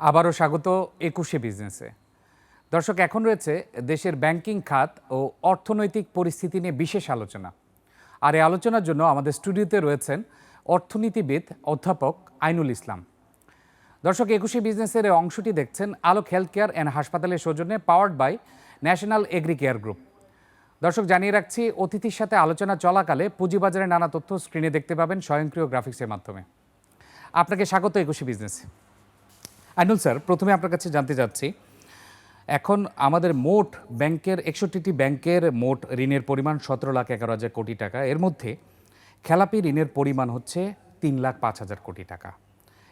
আবারও স্বাগত একুশে বিজনেসে দর্শক, এখন রয়েছে দেশের ব্যাংকিং খাত ও অর্থনৈতিক পরিস্থিতি নিয়ে বিশেষ আলোচনা। আর এই আলোচনার জন্য আমাদের স্টুডিওতে রয়েছেন অর্থনীতিবিদ অধ্যাপক আইনুল ইসলাম। দর্শক, একুশে বিজনেসের এই অংশটি দেখছেন আলোক হেলথ কেয়ার অ্যান্ড হাসপাতালের সৌজন্যে powered by national agri care group দর্শক, জানিয়ে রাখছি, অতিথির সাথে আলোচনা চলাকালে পুঁজিবাজারের নানা তথ্য স্ক্রিনে দেখতে পাবেন স্বয়ংক্রিয় গ্রাফিক্সের মাধ্যমে। আপনাকে স্বাগত একুশে বিজনেসে আইনুল স্যার প্রথমে আপনার কাছে জানতে চাচ্ছি এখন আমাদের মোট ব্যাংকের একষট্টিটি ব্যাংকের মোট ঋণের পরিমাণ সতেরো লাখ এগারো হাজার কোটি টাকা। এর মধ্যে খেলাপি ঋণের পরিমাণ হচ্ছে তিন লাখ পাঁচ হাজার কোটি টাকা।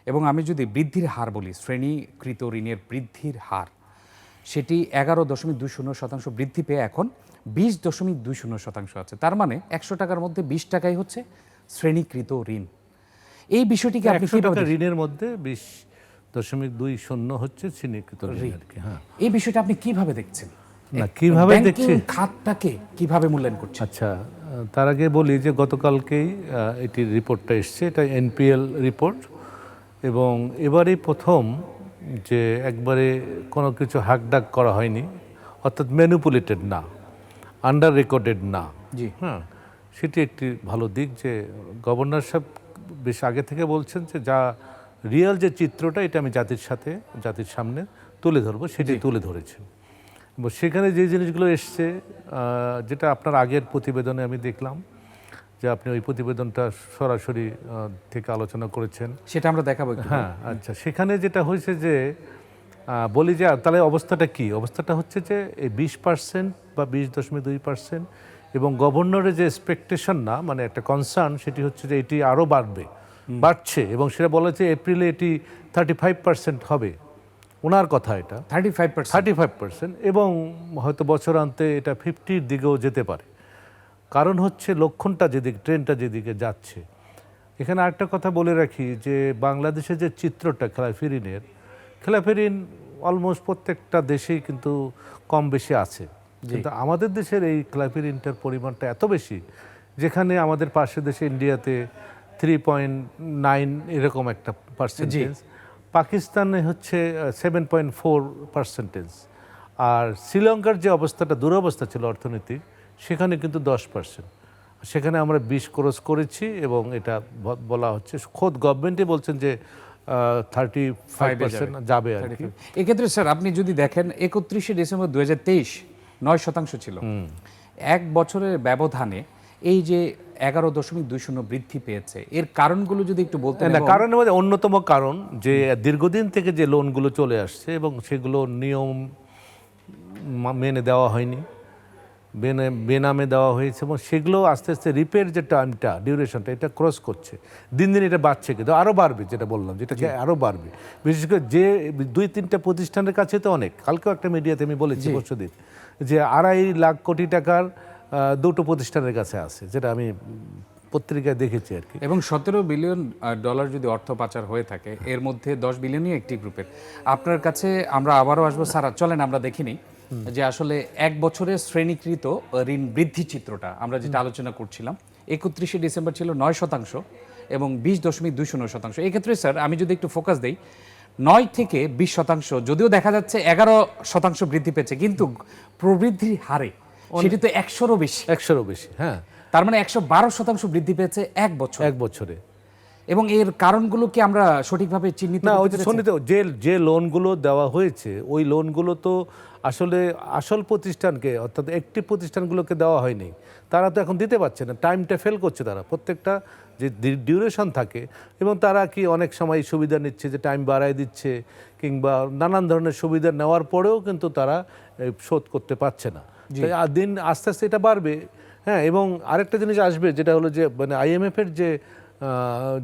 এবং আমি যদি বৃদ্ধির হার বলি শ্রেণীকৃত ঋণের বৃদ্ধির হার সেটি এগারো দশমিক দুই শূন্য শতাংশ বৃদ্ধি পেয়ে এখন বিশ দশমিক দুই শূন্য শতাংশ আছে। তার মানে একশো টাকার মধ্যে বিশ টাকাই হচ্ছে শ্রেণীকৃত ঋণ। এই বিষয়টিকে আপনি ঋণের মধ্যে বিশ দশমিক দুই শূন্য হচ্ছে চিহ্নিকৃত ঋণ আর কি হ্যাঁ। এই বিষয়টা আপনি কীভাবে দেখছেন? না, কীভাবে ব্যাংকিং দেখছি? খাতটাকে কীভাবে মূল্যায়ন করছেন? আচ্ছা তার আগে বলি যে গতকালকেই এটির রিপোর্টটা এসছে এটা এনপিএল রিপোর্ট। এবং এবারেই প্রথম যে একবারে কোনো কিছু হাকডাক করা হয়নি অর্থাৎ ম্যানুপুলেটেড না আন্ডার রেকর্ডেড না। জি। হ্যাঁ সেটি একটি ভালো দিক যে গভর্নর সাহেব বেশ আগে থেকে বলছেন যে যা রিয়েল যে চিত্রটা এটা আমি জাতির সাথে জাতির সামনে তুলে ধরবো সেটি তুলে ধরেছেন এবং সেখানে যে জিনিসগুলো এসছে যেটা আপনার আগের প্রতিবেদনে আমি দেখলাম যে আপনি ওই প্রতিবেদনটা সরাসরি থেকে আলোচনা করেছেন। সেটা আমরা দেখাবো হ্যাঁ আচ্ছা। সেখানে যেটা হয়েছে যে বলি যে তাহলে অবস্থাটা কি? অবস্থাটা হচ্ছে যে এই বিশ পার্সেন্ট বা বিশ দশমিক দুই পার্সেন্ট এবং গভর্নরের যে এক্সপেকটেশন না মানে একটা কনসার্ন সেটি হচ্ছে যে এটি আরও বাড়বে। বাড়ছে এবং সেটা বলা হচ্ছে এপ্রিলে এটি থার্টি ফাইভ পার্সেন্ট হবে। ওনার কথা এটা। Thirty five percent thirty five percent এবং হয়তো বছর বছরান্তে এটা ফিফটির দিকেও যেতে পারে। কারণ হচ্ছে লক্ষণটা যেদিকে ট্রেনটা যেদিকে যাচ্ছে। এখানে আরেকটা কথা বলে রাখি যে বাংলাদেশের যে চিত্রটা খেলাফি ঋণের খেলাফি ঋণ অলমোস্ট প্রত্যেকটা দেশেই কিন্তু কম বেশি আছে। কিন্তু আমাদের দেশের এই খেলাফি ঋণটার পরিমাণটা এত বেশি যেখানে আমাদের পাশের দেশে ইন্ডিয়াতে থ্রি পয়েন্ট নাইন এরকম একটা পার্সেন্টেজ পাকিস্তানে হচ্ছে সেভেন পয়েন্ট ফোর পার্সেন্টেজ আর শ্রীলঙ্কার যে অবস্থাটা দুরবস্থা ছিল অর্থনৈতিক সেখানে কিন্তু দশ পার্সেন্ট সেখানে আমরা বিশ ক্রস করেছি এবং এটা বলা হচ্ছে খোদ গভর্নমেন্টই বলছেন যে থার্টি ফাইভ পার্সেন্ট যাবে আর কি। এক্ষেত্রে স্যার আপনি যদি দেখেন একত্রিশে ডিসেম্বর দু হাজার তেইশ নয় শতাংশ ছিল। এক বছরের ব্যবধানে এই যে এগারো দশমিক দুই শূন্য বৃদ্ধি পেয়েছে। এর কারণগুলো যদি একটু বলতেন না কারণের মধ্যে অন্যতম কারণ যে দীর্ঘদিন থেকে যে লোনগুলো চলে আসছে এবং সেগুলো নিয়ম মেনে দেওয়া হয়নি বেনে বেনামে দেওয়া হয়েছে এবং সেগুলো আস্তে আস্তে রিপের যে টাইমটা ডিউরেশনটা এটা ক্রস করছে। দিন দিন এটা বাড়ছে কিন্তু আরও বাড়বে যেটা বললাম যেটা আরও বাড়বে। বিশেষ করে যে দুই তিনটা প্রতিষ্ঠানের কাছে তো অনেক কালকেও একটা মিডিয়াতে আমি বলেছি পরশু দিন যে আড়াই লাখ কোটি টাকার দুটো প্রতিষ্ঠানের কাছে আছে, যেটা আমি পত্রিকায় দেখেছি আর কি। এবং সতেরো বিলিয়ন ডলার যদি অর্থ পাচার হয়ে থাকে, এর মধ্যে দশ বিলিয়নই একটি গ্রুপের। আপনার কাছে আমরা আবারও আসব। সারা, চলেন আমরা দেখিনি যে আসলে এক বছরের শ্রেণীকৃত ঋণ বৃদ্ধি চিত্রটা, আমরা যেটা আলোচনা করছিলাম, একত্রিশে ডিসেম্বর ছিল নয় শতাংশ এবং বিশ দশমিক দুই শূন্য শতাংশ। এক্ষেত্রে স্যার, আমি যদি একটু ফোকাস দেই, নয় থেকে বিশ শতাংশ, যদিও দেখা যাচ্ছে এগারো শতাংশ বৃদ্ধি পেয়েছে, কিন্তু প্রবৃদ্ধির হারে সেটি তো একশোরও বেশি। একশোরও বেশি হ্যাঁ। তার মানে একশো বারো শতাংশ বৃদ্ধি পেয়েছে এক বছর। এক বছরে। এবং এর কারণগুলো কি আমরা সঠিকভাবে চিহ্নিত না ওই যে? সন্নিহিত যে যে লোনগুলো দেওয়া হয়েছে ওই লোনগুলো তো আসলে আসল প্রতিষ্ঠানকে অর্থাৎ একটি প্রতিষ্ঠানগুলোকে দেওয়া হয়নি। তারা তো এখন দিতে পারছে না টাইমটা ফেল করছে তারা। প্রত্যেকটা যে ডিউরেশন থাকে এবং তারা কি অনেক সময় সুবিধা নিচ্ছে যে টাইম বাড়ায় দিচ্ছে কিংবা নানান ধরনের সুবিধা নেওয়ার পরেও কিন্তু তারা শোধ করতে পারছে না। দিন আস্তে আস্তে এটা বাড়বে। হ্যাঁ এবং আরেকটা জিনিস আসবে, যেটা হলো যে মানে আইএমএফ এর যে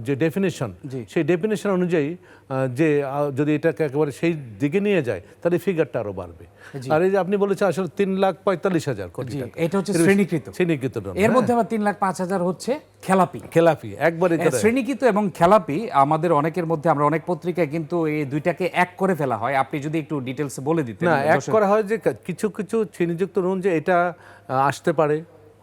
যে ডেফিনেশন সেই ডেফিনেশন অনুযায়ী যে যদি এটাকে একেবারে সেই দিকে নিয়ে যায় তাহলে ফিগারটা আরও বাড়বে। আর এই যে আপনি বলেছেন আসলে তিন লাখ পঁয়তাল্লিশ হাজার কোটি টাকা। এটা হচ্ছে শ্রেণীকৃত। শ্রেণীকৃত এর হ্যাঁ। মধ্যে আবার তিন লাখ পাঁচ হাজার হচ্ছে খেলাপি। খেলাপি একবারে হ্যাঁ, শ্রেণীকৃত এবং খেলাপি আমাদের অনেকের মধ্যে আমরা অনেক পত্রিকায় কিন্তু এই দুইটাকে এক করে ফেলা হয়। আপনি যদি একটু ডিটেলস বলে দিতেন না এক করা হয় যে কিছু কিছু শ্রেণীযুক্ত লোন যে এটা আসতে পারে।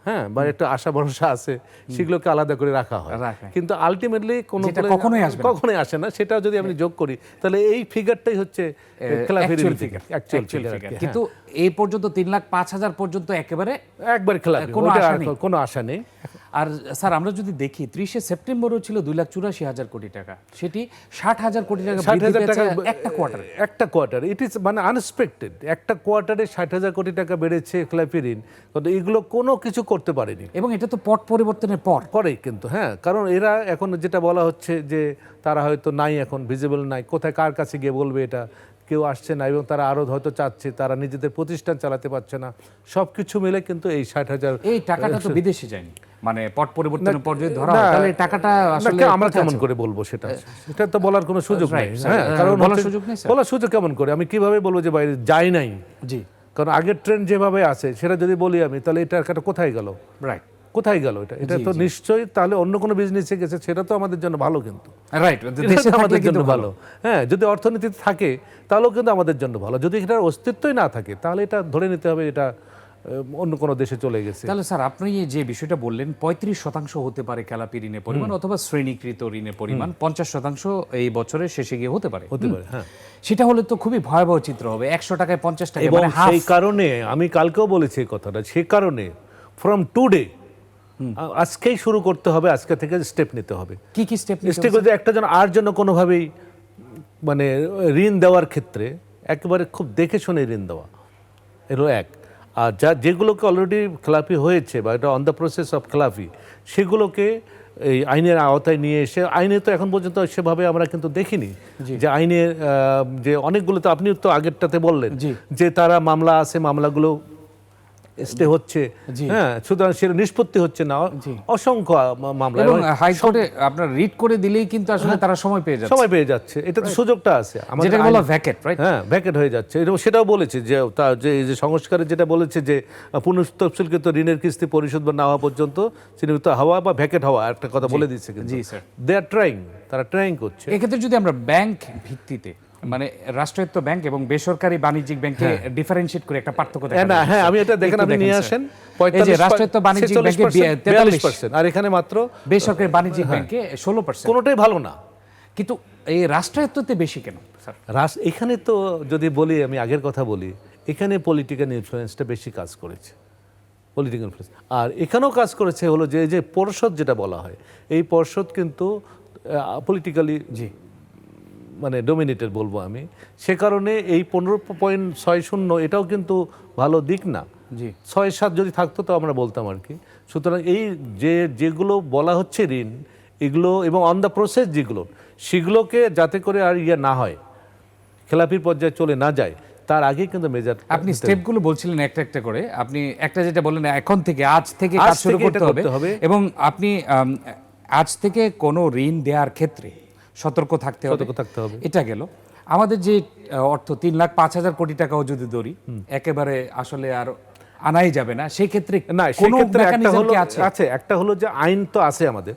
হ্যাঁ বা একটা আশা ভরসা আছে সেগুলোকে আলাদা করে রাখা হয়। কিন্তু আলটিমেটলি কোনো কখনোই আসবে কখনোই আসে না সেটা যদি আমি যোগ করি তাহলে এই ফিগারটাই হচ্ছে কিন্তু এই পর্যন্ত তিন লাখ পাঁচ হাজার পর্যন্ত একেবারে একবার খেলা কোনো আশা নেই। আর স্যার আমরা যদি দেখি ত্রিশে সেপ্টেম্বরও ছিল দুই লাখ চুরাশি হাজার কোটি টাকা। সেটি ষাট হাজার কোটি টাকা ষাট হাজার টাকা একটা কোয়ার্টার একটা কোয়ার্টার ইট ইজ মানে আনএক্সপেক্টেড একটা কোয়ার্টারে ষাট হাজার কোটি টাকা বেড়েছে খেলাপি ঋণ কিন্তু এগুলো কোনো কিছু করতে পারেনি। এবং এটা তো পট পরিবর্তনের পর। করে কিন্তু হ্যাঁ কারণ এরা এখন যেটা বলা হচ্ছে যে তারা হয়তো নাই এখন ভিজিবল নাই। কোথায় কার কাছে গিয়ে বলবে এটা? কেউ আসছে না এবং তারা আরও হয়তো চাচ্ছে তারা নিজেদের প্রতিষ্ঠান চালাতে পারছে না। সব কিছু মিলে কিন্তু এই ষাট হাজার এই টাকাটা তো বিদেশে যায়নি। মানে পট পরিবর্তনের পর যদি ধরা হয় তাহলে টাকাটা আসলে আমরা কেমন করে বলব সেটা? এটা তো বলার কোনো সুযোগ নেই হ্যাঁ কারণ বলার সুযোগ নেই? বলার সুযোগ কেমন করে? আমি কীভাবে বলব যে বাইরে যাই নাই? জি। কারণ আগের ট্রেন যেভাবে আছে সেটা যদি বলি আমি তাহলে এটা একটা কোথায় গেল? রাইট কোথায় গেল এটা? এটা তো নিশ্চয়ই তাহলে অন্য কোনো বিজনেসে গেছে সেটা তো আমাদের জন্য ভালো কিন্তু। রাইট আমাদের জন্য ভালো। হ্যাঁ যদি অর্থনীতিতে থাকে তাহলেও কিন্তু আমাদের জন্য ভালো। যদি এটার অস্তিত্বই না থাকে তাহলে এটা ধরে নিতে হবে এটা অন্য কোনো দেশে চলে গেছে। তাহলে স্যার আপনি যে বিষয়টা বললেন পঁয়ত্রিশ শতাংশ হতে পারে খেলাপি ঋণের পরিমাণ অথবা শ্রেণীকৃত ঋণের পরিমাণ পঞ্চাশ শতাংশ এই বছরের শেষে গিয়ে হতে পারে। হতে পারে হ্যাঁ। সেটা হলে তো খুবই ভয়াবহ চিত্র হবে একশো টাকায় পঞ্চাশ টাকা এবং মানে সেই কারণে আমি কালকেও বলেছি এই কথাটা সেই কারণে ফ্রম টুডে আজকেই শুরু করতে হবে আজকে থেকে স্টেপ নিতে হবে। কি কি স্টেপ স্টেপ একটা যেন আর জন্য কোনোভাবেই মানে ঋণ দেওয়ার ক্ষেত্রে একেবারে খুব দেখে শুনে ঋণ দেওয়া এলো এক। আর যা যেগুলোকে অলরেডি খেলাপি হয়েছে বা এটা অন দ্য প্রসেস অফ খেলাপি সেগুলোকে এই আইনের আওতায় নিয়ে এসে আইনে তো এখন পর্যন্ত সেভাবে আমরা কিন্তু দেখিনি যে আইনের যে অনেকগুলো তো আপনি তো আগেরটাতে বললেন। যে তারা মামলা আছে মামলাগুলো স্টে হচ্ছে। হ্যাঁ সুতরাং সেটা নিষ্পত্তি হচ্ছে না। অসংখ্য মামলা। এবং হাইকোর্টে আপনার রিড করে দিলেই কিন্তু আসলে তারা সময় পেয়ে যাচ্ছে। সময় পেয়ে যাচ্ছে। এটা তো সুযোগটা আছে। যেটাকে বলা ভ্যাকেট রাইট হ্যাঁ ভ্যাকেট হয়ে যাচ্ছে। এবং সেটাও বলেছে যে তার যে এই যে সংস্কারে যেটা বলেছে যে পুনঃতফসিলকৃত ঋণের কিস্তি পরিশোধ বা না হওয়া পর্যন্ত চিহ্নিত হওয়া বা ভ্যাকেট হওয়া একটা কথা বলে দিচ্ছে কিন্তু। জি, স্যার। দে আর ট্রাইং তারা ট্রাইং করছে। এক্ষেত্রে যদি আমরা ব্যাংক ভিত্তিতে মানে রাষ্ট্রায়ত্ত ব্যাংক এবং বেসরকারি বাণিজ্যিক ব্যাংকে ডিফারেন্সিয়েট করে একটা পার্থক্য দেখা হ্যাঁ, না হ্যাঁ আমি এটা দেখেন আপনি নিয়ে। আসেন। এই যে রাষ্ট্রায়ত্ত বাণিজ্যিক ব্যাংকে তেতাল্লিশ পার্সেন্ট আর এখানে মাত্র বেসরকারি বাণিজ্যিক ব্যাংকে ষোলো পার্সেন্ট। কোনোটাই ভালো না। কিন্তু এই রাষ্ট্রায়ত্ততে বেশি কেন স্যার? এখানে তো যদি বলি আমি আগের কথা বলি এখানে পলিটিক্যাল ইনফ্লুয়েন্সটা বেশি কাজ করেছে। পলিটিক্যাল ইনফ্লুয়েন্স আর এখানেও কাজ করেছে হলো যে যে পর্ষদ যেটা বলা হয় এই পর্ষদ কিন্তু পলিটিক্যালি জি। মানে ডোমিনেটেড বলব আমি। সে কারণে এই পনেরো পয়েন্ট ছয় শূন্য এটাও কিন্তু ভালো দিক না। জি। ছয় সাত যদি থাকতো তো আমরা বলতাম আর কি। সুতরাং এই যে যেগুলো বলা হচ্ছে ঋণ এগুলো এবং অন দ্য প্রসেস যেগুলো সেগুলোকে যাতে করে আর ইয়ে না হয় খেলাপির পর্যায়ে চলে না যায় তার আগে কিন্তু মেজার আপনি স্টেপগুলো বলছিলেন একটা একটা করে। আপনি একটা যেটা বললেন এখন থেকে আজ থেকে কাজ শুরু করতে হবে। হবে। এবং আপনি আজ থেকে কোনো ঋণ দেওয়ার ক্ষেত্রে সতর্ক থাকতে হবে। সতর্ক থাকতে হবে। এটা গেল। আমাদের যে অর্থ তিন লাখ পাঁচ হাজার কোটি টাকাও যদি ধরি একেবারে আসলে আর আনাই যাবে না। সেই ক্ষেত্রে না সেক্ষেত্রে একটা হলো আছে? একটা হলো যে আইন তো আছে আমাদের।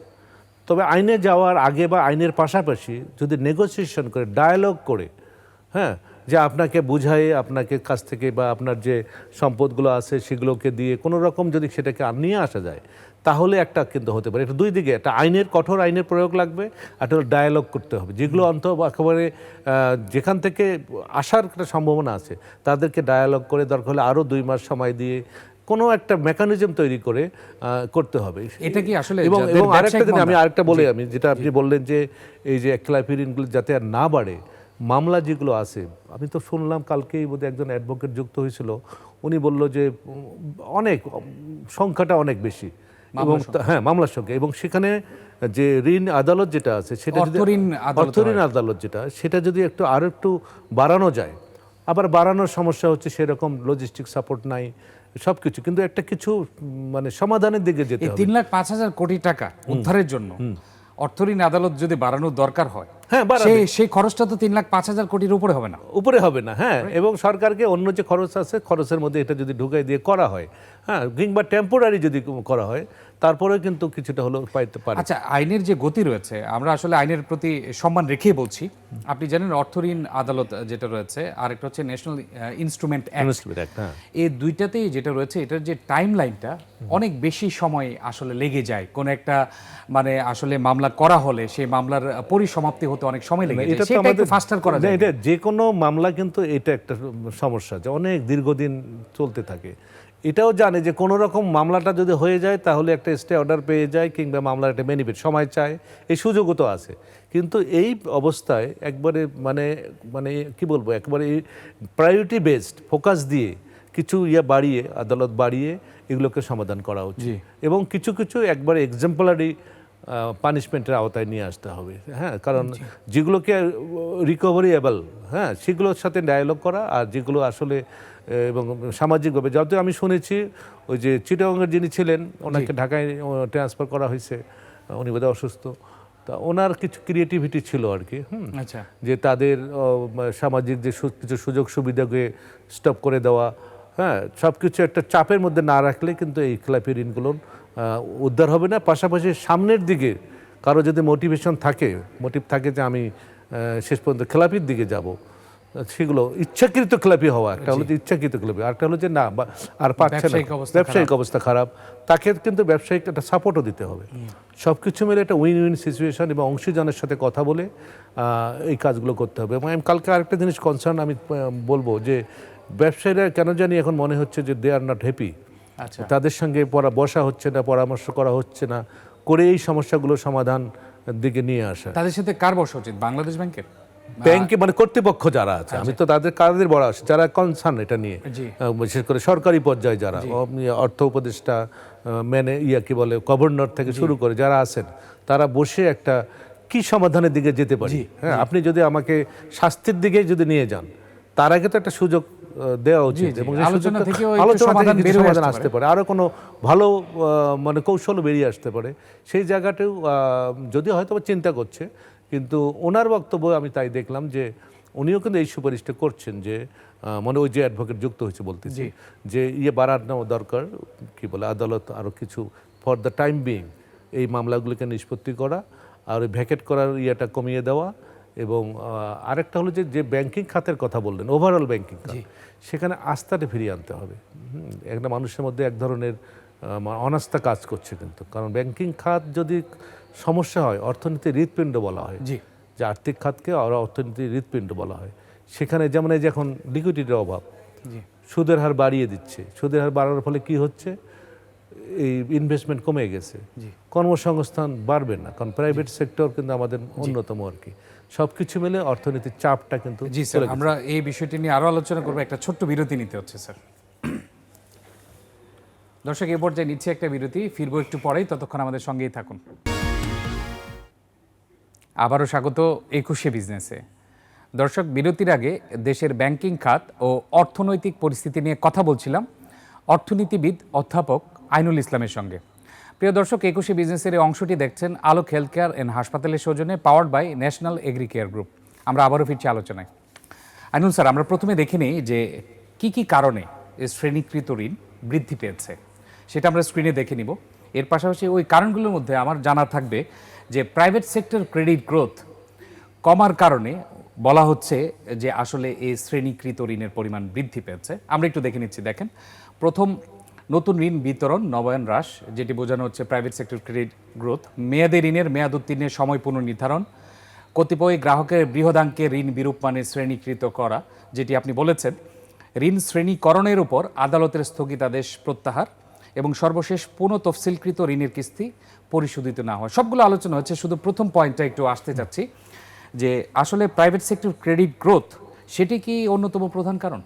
তবে আইনে যাওয়ার আগে বা আইনের পাশাপাশি যদি নেগোসিয়েশন করে ডায়ালগ করে হ্যাঁ যে আপনাকে বুঝায়ে আপনাকে কাছ থেকে বা আপনার যে সম্পদগুলো আছে সেগুলোকে দিয়ে কোনো রকম যদি সেটাকে আর নিয়ে আসা যায় তাহলে একটা কিন্তু হতে পারে। এটা দুই দিকে একটা আইনের কঠোর আইনের প্রয়োগ লাগবে একটা ডায়ালগ করতে হবে। যেগুলো অন্ত একেবারে যেখান থেকে আসার একটা সম্ভাবনা আছে তাদেরকে ডায়ালগ করে দরকার হলে আরও দুই মাস সময় দিয়ে কোনো একটা মেকানিজম তৈরি করে করতে হবে। এটা কি আসলে এবং এবং আরেকটা আমি আরেকটা বলি আমি যেটা আপনি বললেন যে এই যে ঋণগুলো যাতে আর না বাড়ে মামলা যেগুলো আছে আমি তো শুনলাম কালকেই বোধহয় একজন অ্যাডভোকেট যুক্ত হয়েছিল উনি বলল যে অনেক সংখ্যাটা অনেক বেশি। এবং হ্যাঁ মামলার সংখ্যা। এবং সেখানে যে ঋণ আদালত যেটা আছে সেটা যদি অর্থঋণ আদালত আদালত যেটা সেটা যদি একটু আরও একটু বাড়ানো যায় আবার বাড়ানোর সমস্যা হচ্ছে সেরকম লজিস্টিক সাপোর্ট নাই সব কিছু কিন্তু একটা কিছু মানে সমাধানের দিকে যেতে তিন লাখ পাঁচ হাজার কোটি টাকা উদ্ধারের জন্য অর্থঋণ আদালত যদি বাড়ানোর দরকার হয় হ্যাঁ সেই সেই খরচটা তো তিন লাখ পাঁচ হাজার কোটির উপরে হবে না। উপরে হবে না হ্যাঁ এবং সরকারকে অন্য যে খরচ আছে খরচের মধ্যে এটা যদি ঢুকাই দিয়ে করা হয় হ্যাঁ কিংবা টেম্পোরারি যদি করা হয় তারপরেও কিন্তু কিছুটা হলেও পাইতে পারে। আচ্ছা আইনের যে গতি রয়েছে আমরা আসলে আইনের প্রতি সম্মান রেখেই বলছি। আপনি জানেন অর্থ ঋণ আদালত যেটা রয়েছে আর একটা হচ্ছে ন্যাশনাল ইনস্ট্রুমেন্ট অ্যাক্ট এই দুইটাতেই যেটা রয়েছে এটার যে টাইম লাইনটা অনেক বেশি সময় আসলে লেগে যায়। কোন একটা মানে আসলে মামলা করা হলে সেই মামলার পরিসমাপ্তি হতে অনেক সময় লেগে যায়। এটা তো সেটা একটু আমাদের ফাস্টার করা যায়। এটা যে কোনো মামলা কিন্তু এটা একটা সমস্যা যে অনেক দীর্ঘদিন চলতে থাকে। এটাও জানে যে কোনো রকম মামলাটা যদি হয়ে যায় তাহলে একটা স্টে অর্ডার পেয়ে যায় কিংবা মামলার একটা বেনিফিট সময় চায় এই সুযোগও তো আছে। কিন্তু এই অবস্থায় একবারে মানে মানে কি বলব একবারে প্রায়োরিটি বেসড ফোকাস দিয়ে কিছু ইয়ে বাড়িয়ে আদালত বাড়িয়ে এগুলোকে সমাধান করা উচিত। এবং কিছু কিছু একবারে এক্সাম্পলারি পানিশমেন্টের আওতায় নিয়ে আসতে হবে। হ্যাঁ কারণ যেগুলোকে রিকভারিয়েবল হ্যাঁ সেগুলোর সাথে ডায়ালগ করা আর যেগুলো আসলে এবং সামাজিকভাবে যত আমি শুনেছি ওই যে চিটাগংয়ের যিনি ছিলেন ওনাকে ঢাকায় ট্রান্সফার করা হয়েছে উনি বোধহয় অসুস্থ। তা ওনার কিছু ক্রিয়েটিভিটি ছিল আর কি হুম। আচ্ছা। যে তাদের সামাজিক যে সু- কিছু সুযোগ সুবিধাকে স্টপ করে দেওয়া হ্যাঁ সব কিছু একটা চাপের মধ্যে না রাখলে কিন্তু এই খেলাপি ঋণগুলোর উদ্ধার হবে না। পাশাপাশি সামনের দিকে কারও যদি মোটিভেশন থাকে মোটিভ থাকে যে আমি শেষ পর্যন্ত খেলাপির দিকে যাব সেগুলো ইচ্ছাকৃত খেলাপি হওয়া একটা হলো যে ইচ্ছাকৃত খেলাপি আরেকটা হলো যে না আর পাচ্ছে না। ব্যবসায়িক অবস্থা খারাপ। তাকে কিন্তু ব্যবসায়িক একটা সাপোর্টও দিতে হবে। সব কিছু মিলে একটা উইন উইন সিচুয়েশন এবং অংশীজনের সাথে কথা বলে এই কাজগুলো করতে হবে। এবং আমি কালকে আরেকটা জিনিস কনসার্ন আমি বলব যে ব্যবসায়ীরা কেন জানি এখন মনে হচ্ছে যে দে আর নট হ্যাপি তাদের সঙ্গে পড়া বসা হচ্ছে না পরামর্শ করা হচ্ছে না করে এই সমস্যাগুলো সমাধান দিকে নিয়ে আসা। তাদের সাথে কার বসা উচিত বাংলাদেশ ব্যাংকের? ব্যাংকে মানে কর্তৃপক্ষ যারা আছে আমি তো তাদের কাদের বড় আসে যারা কনসার্ন এটা নিয়ে। বিশেষ করে সরকারি পর্যায়ে যারা অর্থ উপদেষ্টা মেনে ইয়া কি বলে গভর্নর থেকে শুরু করে যারা আছেন তারা বসে একটা কি সমাধানের দিকে যেতে পারি? হ্যাঁ আপনি যদি আমাকে শাস্তির দিকে যদি নিয়ে যান তার আগে তো একটা সুযোগ দেওয়া উচিত। এবং আলোচনা থেকে সমাধান সমাধান আসতে পারে। আরও কোনো ভালো মানে কৌশল বেরিয়ে আসতে পারে। সেই জায়গাটাও যদিও হয়তো বা চিন্তা করছে কিন্তু ওনার বক্তব্য আমি তাই দেখলাম যে উনিও কিন্তু এই সুপারিশটা করছেন যে মানে ওই যে অ্যাডভোকেট যুক্ত হয়েছে বলতেছি যে ইয়ে বাড়ানো দরকার কি বলে আদালত আরও কিছু ফর দ্য টাইম বিং এই মামলাগুলোকে নিষ্পত্তি করা আর ওই ভ্যাকেট করার ইয়েটা কমিয়ে দেওয়া আরেকটা হলো যে যে ব্যাংকিং খাতের কথা বললেন ওভারঅল ব্যাংকিং খাত সেখানে আস্থাটা ফিরিয়ে আনতে হবে। একটা মানুষের মধ্যে এক ধরনের অনাস্থা কাজ করছে কিন্তু। কারণ ব্যাংকিং খাত যদি সমস্যা হয় অর্থনীতির হৃৎপিণ্ড বলা হয়। জি। যে আর্থিক খাতকে আর অর্থনীতির হৃৎপিণ্ড বলা হয়। সেখানে যেমন এই যে এখন লিকুইডিটির অভাব সুদের হার বাড়িয়ে দিচ্ছে। সুদের হার বাড়ানোর ফলে কি হচ্ছে? এই ইনভেস্টমেন্ট কমে গেছে। কর্মসংস্থান বাড়বে না কারণ প্রাইভেট সেক্টর কিন্তু আমাদের অন্যতম আর কি। সব কিছু মিলে অর্থনীতির চাপটা কিন্তু জি স্যার আমরা এই বিষয়টি নিয়ে আরও আলোচনা করব একটা ছোট্ট বিরতি নিতে হচ্ছে স্যার। দর্শক এ পর্যায়ে নিচ্ছে একটা বিরতি ফিরবো একটু পরেই ততক্ষণ আমাদের সঙ্গেই থাকুন। আবারও স্বাগত একুশে বিজনেসে। দর্শক বিরতির আগে দেশের ব্যাংকিং খাত ও অর্থনৈতিক পরিস্থিতি নিয়ে কথা বলছিলাম। অর্থনীতিবিদ অধ্যাপক আইনুল ইসলামের সঙ্গে। প্রিয় দর্শক, একুশে বিজনেসের এই অংশটি দেখছেন আলোক হেলথ কেয়ার অ্যান্ড হাসপাতালের সৌজন্যে powered by national agri care group. আমরা আবারও ফিরছি আলোচনায়। আইনুল স্যার, আমরা প্রথমে দেখে নিই যে কি কি কারণে শ্রেণীকৃত ঋণ বৃদ্ধি পেয়েছে। সেটা আমরা স্ক্রিনে দেখে নিব। এর পাশাপাশি ওই কারণগুলোর মধ্যে আমার জানা থাকবে যে প্রাইভেট সেক্টর ক্রেডিট গ্রোথ কমার কারণে বলা হচ্ছে যে আসলে এই শ্রেণীকৃত ঋণের পরিমাণ বৃদ্ধি পেয়েছে। আমরা একটু দেখে নিচ্ছি, দেখেন। প্রথম নতুন ঋণ বিতরণ, নবায়ন হ্রাস, যেটি বোঝানো হচ্ছে প্রাইভেট সেক্টর ক্রেডিট গ্রোথ মেয়াদে ঋণের মেয়াদ উত্তীর্ণের সময় পুনর্নির্ধারণ, কতিপয় গ্রাহকের বৃহদাঙ্কে ঋণ বিরূপ মানে শ্রেণীকৃত করা, যেটি আপনি বলেছেন। ঋণ শ্রেণীকরণের উপর আদালতের স্থগিতাদেশ প্রত্যাহার এবং সর্বশেষ পুনঃ তফসিলকৃত ঋণের কিস্তি পরিশোধিত না হয়। সবগুলো আলোচনা হচ্ছে, শুধু প্রথম পয়েন্টটা একটু আসতে চাচ্ছি, যে আসলে প্রাইভেট সেক্টর ক্রেডিট গ্রোথ সেটি কি অন্যতম প্রধান কারণ?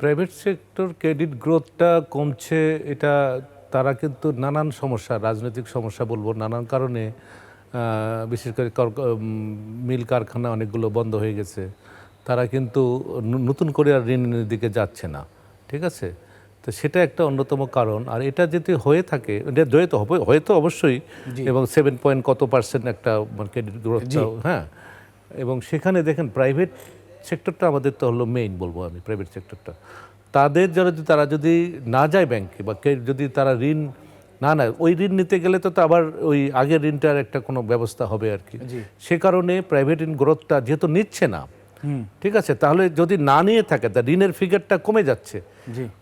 প্রাইভেট সেক্টর ক্রেডিট গ্রোথটা কমছে এটা তারা কিন্তু নানান সমস্যা রাজনৈতিক সমস্যা বলব নানান কারণে বিশেষ করে মিল কারখানা অনেকগুলো বন্ধ হয়ে গেছে। তারা কিন্তু নতুন করে আর ঋণের দিকে যাচ্ছে না ঠিক আছে? তো সেটা একটা অন্যতম কারণ। আর এটা যদি হয়ে থাকে এটা তো হবে হয়ে তো অবশ্যই এবং সেভেন পয়েন্ট কত পার্সেন্ট একটা ক্রেডিট গ্রোথ হ্যাঁ? এবং সেখানে দেখেন প্রাইভেট সেক্টরটা আমাদের তো হলো মেইন বলব আমি প্রাইভেট সেক্টরটা। তাদের যারা যদি তারা যদি না যায় ব্যাংকে বা যদি তারা ঋণ না না ওই ঋণ নিতে গেলে তো তো আবার ওই আগের ঋণটার একটা কোনো ব্যবস্থা হবে আর কি। সে কারণে প্রাইভেট ঋণ গ্রোথটা যেহেতু নিচ্ছে না ঠিক আছে? তাহলে যদি না নিয়ে থাকে তা ঋণের ফিগারটা কমে যাচ্ছে।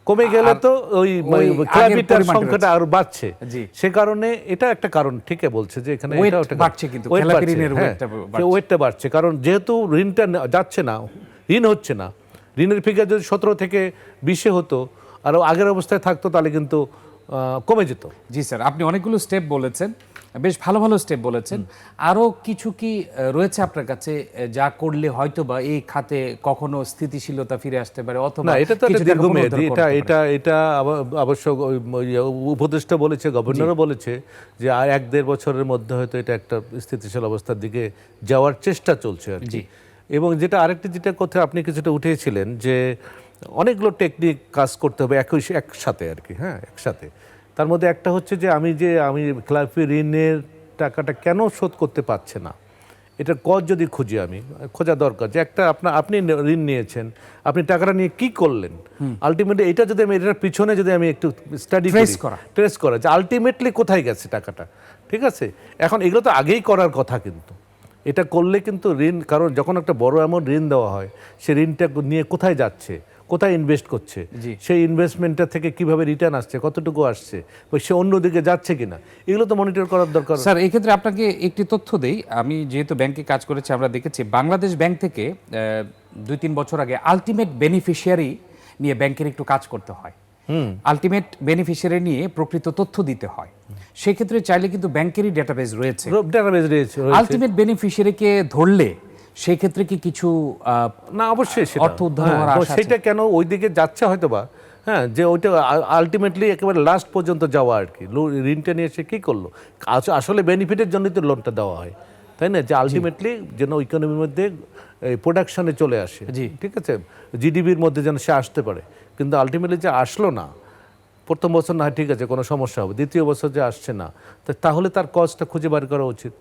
কমে গেলে তো ওই ক্লাবিটার সংখ্যাটা আরও বাড়ছে। সে কারণে এটা একটা কারণ ঠিকই বলছে যে এখানে এটাও বাড়ছে কিন্তু, ঋণের হ্যাঁ। বাড়ছে। ওয়েটটা কারণ যেহেতু ঋণটা যাচ্ছে না ঋণ হচ্ছে না ঋণের ফিগার যদি সতেরো থেকে বিশে হতো আর আগের অবস্থায় থাকতো তাহলে কিন্তু কমে যেত। জি স্যার আপনি অনেকগুলো স্টেপ বলেছেন বেশ ভালো ভালো স্টেপ বলেছেন। আরও কিছু কি রয়েছে আপনার কাছে যা করলে হয়তো বা এই খাতে কখনো স্থিতিশীলতা ফিরে আসতে পারে অথবা এটা তো দীর্ঘমেয়াদী এটা এটা এটা আব- অবশ্য ওই ওই উপদেষ্টা বলেছে গভর্নরও বলেছে যে আর এক দেড় বছরের মধ্যে হয়তো এটা একটা স্থিতিশীল অবস্থার দিকে যাওয়ার চেষ্টা চলছে আর কি। এবং যেটা আরেকটি যেটা কথা আপনি কিছুটা উঠিয়েছিলেন যে অনেকগুলো টেকনিক কাজ করতে হবে একই একসাথে আর কি হ্যাঁ একসাথে। তার মধ্যে একটা হচ্ছে যে আমি যে আমি ক্লাফি ঋণের টাকাটা কেন শোধ করতে পারছে না এটার কজ যদি খুঁজি আমি খোঁজা দরকার যে একটা আপনার আপনি ঋণ নিয়েছেন আপনি টাকাটা নিয়ে কি করলেন? আলটিমেটলি এটা যদি আমি এটার পিছনে যদি আমি একটু স্টাডি Trace করা। ট্রেস করা যে আলটিমেটলি কোথায় গেছে টাকাটা ঠিক আছে? এখন এগুলো তো আগেই করার কথা কিন্তু। এটা করলে কিন্তু ঋণ কারণ যখন একটা বড় অ্যামাউন্ট ঋণ দেওয়া হয় সে ঋণটা নিয়ে কোথায় যাচ্ছে? কোথায় ইনভেস্ট করছে। সেই ইনভেস্টমেন্টটা থেকে কীভাবে রিটার্ন আসছে? কতটুকু আসছে? সে অন্যদিকে যাচ্ছে কিনা? এগুলো তো মনিটর করার দরকার। স্যার এই ক্ষেত্রে আপনাকে একটি তথ্য দেই। আমি যেহেতু ব্যাংকে কাজ করেছি আমরা দেখেছি বাংলাদেশ ব্যাংক থেকে দুই তিন বছর আগে আলটিমেট বেনিফিশিয়ারি নিয়ে ব্যাংকের একটু কাজ করতে হয়। আলটিমেট বেনিফিশিয়ারি নিয়ে প্রকৃত তথ্য দিতে হয়। সেক্ষেত্রে চাইলে কিন্তু ব্যাংকেরই ডেটাবেজ রয়েছে। ডাটাবেজ রয়েছে। আলটিমেট বেনিফিশিয়ারিকে ধরলে সেই ক্ষেত্রে কি কিছু না অবশ্যই সেটা। অর্থ উদ্ধার হ্যাঁ। সেটা কেন ওই দিকে যাচ্ছে হয়তো বা হ্যাঁ যে ওইটা আলটিমেটলি একেবারে লাস্ট পর্যন্ত যাওয়া আর কি। ঋণটা নিয়ে সে কী করল? আসলে বেনিফিটের জন্যই তো লোনটা দেওয়া হয়। তাই না? যে আলটিমেটলি যেন ইকোনমির মধ্যে প্রোডাকশনে চলে আসে। জি। ঠিক আছে? জিডিপির মধ্যে যেন সে আসতে পারে। কিন্তু আলটিমেটলি যে আসলো না প্রথম বছর না হয় ঠিক আছে কোনো সমস্যা হবে। দ্বিতীয় বছর যে আসছে না তাহলে তার কজটা খুঁজে বার করা উচিত।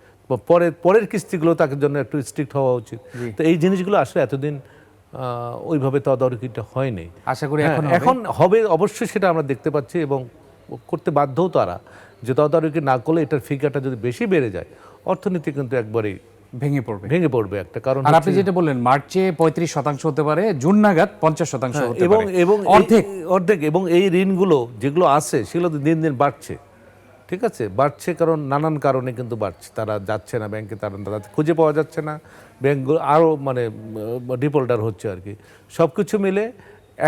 পরের পরের কিস্তিগুলো তাকে জন্য একটু স্ট্রিক্ট হওয়া উচিত। তো এই জিনিসগুলো আসলে এতদিন ওইভাবে তদারকিটা হয়নি। আশা করি হ্যাঁ, এখন হবে। এখন হবে অবশ্যই সেটা আমরা দেখতে পাচ্ছি এবং করতে বাধ্যও তারা যে তদারকি না করলে এটার ফিগারটা যদি বেশি বেড়ে যায় অর্থনীতি কিন্তু একবারেই ভেঙে পড়বে। ভেঙে পড়বে একটা। কারণ আর আপনি যেটা বললেন মার্চে পঁয়ত্রিশ শতাংশ হতে পারে জুন নাগাদ পঞ্চাশ শতাংশ এবং এবং অর্ধেক। অর্ধেক এবং এই ঋণগুলো যেগুলো আছে সেগুলো তো দিন দিন বাড়ছে। ঠিক আছে? বাড়ছে কারণ নানান কারণে কিন্তু বাড়ছে। তারা যাচ্ছে না ব্যাংকে, তারা তারা খুঁজে পাওয়া যাচ্ছে না। ব্যাংকগুলো আরও মানে ডিফল্টার হচ্ছে আর কি। সব কিছু মিলে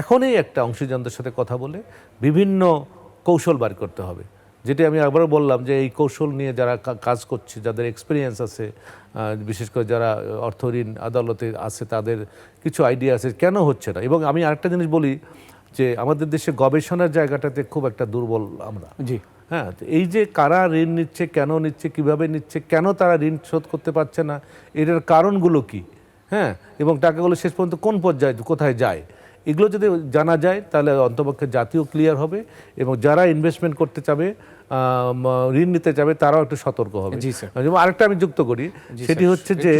এখনই একটা অংশীজনদের সাথে কথা বলে বিভিন্ন কৌশল বার করতে হবে। যেটি আমি আবারও বললাম যে, এই কৌশল নিয়ে যারা কাজ করছে, যাদের এক্সপিরিয়েন্স আছে বিশেষ করে যারা অর্থ ঋণ আদালতে আছে, তাদের কিছু আইডিয়া আছে, কেন হচ্ছে না? এবং আমি আরেকটা জিনিস বলি যে, আমাদের দেশে গবেষণার জায়গাটাতে খুব একটা দুর্বল আমরা। জি। হ্যাঁ এই যে কারা ঋণ নিচ্ছে কেন নিচ্ছে কীভাবে নিচ্ছে কেন তারা ঋণ শোধ করতে পারছে না এটার কারণগুলো কি? হ্যাঁ এবং টাকাগুলো শেষ পর্যন্ত কোন পর্যায়ে কোথায় যায়? এগুলো যদি জানা যায় তাহলে অন্তপক্ষে জাতীয় ক্লিয়ার হবে এবং যারা ইনভেস্টমেন্ট করতে চাবে ঋণ নিতে চাবে তারাও একটু সতর্ক হবে। যেমন আরেকটা আমি যুক্ত করি সেটি হচ্ছে যে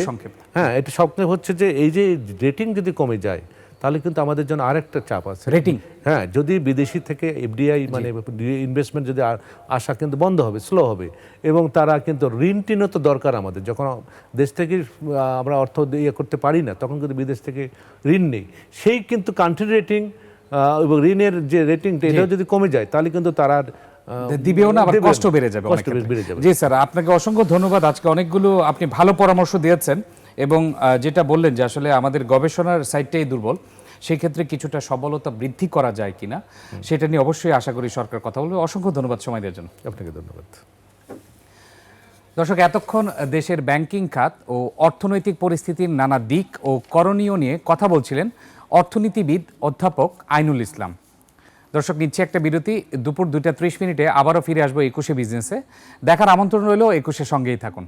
হ্যাঁ এটা স্বপ্নে হচ্ছে যে এই যে রেটিং যদি কমে যায় তাহলে কিন্তু আমাদের জন্য আরেকটা চাপ আছে। রেটিং হ্যাঁ যদি বিদেশি থেকে এফডিআই মানে ইনভেস্টমেন্ট যদি আসা কিন্তু বন্ধ হবে স্লো হবে এবং তারা কিন্তু ঋণ টিনও তো দরকার আমাদের। যখন দেশ থেকে আমরা অর্থ ইয়ে করতে পারি না তখন কিন্তু বিদেশ থেকে ঋণ নেই। সেই কিন্তু কান্ট্রি রেটিং এবং ঋণের যে রেটিংটা এটাও যদি কমে যায় তাহলে কিন্তু তারা দিবেও না আবার কষ্ট বেড়ে যাবে অনেক বেড়ে যাবে। জি স্যার আপনাকে অসংখ্য ধন্যবাদ। আজকে অনেকগুলো আপনি ভালো পরামর্শ দিয়েছেন। এবং যেটা বললেন যে আসলে আমাদের গবেষণার সাইডটাই দুর্বল সেই ক্ষেত্রে কিছুটা সবলতা বৃদ্ধি করা যায় কিনা সেটা নিয়ে অবশ্যই আশা করি সরকার কথা বলবে। অসংখ্য ধন্যবাদ সময় দেওয়ার জন্য। আপনাকে ধন্যবাদ। দর্শক এতক্ষণ দেশের ব্যাংকিং খাত ও অর্থনৈতিক পরিস্থিতির নানা দিক ও করণীয় নিয়ে কথা বলছিলেন অর্থনীতিবিদ অধ্যাপক আইনুল ইসলাম। দর্শক নিচ্ছে একটা বিরতি। দুপুর দুইটা ত্রিশ মিনিটে আবারও ফিরে আসব একুশে বিজনেসে। দেখার আমন্ত্রণ রইল একুশের সঙ্গেই থাকুন।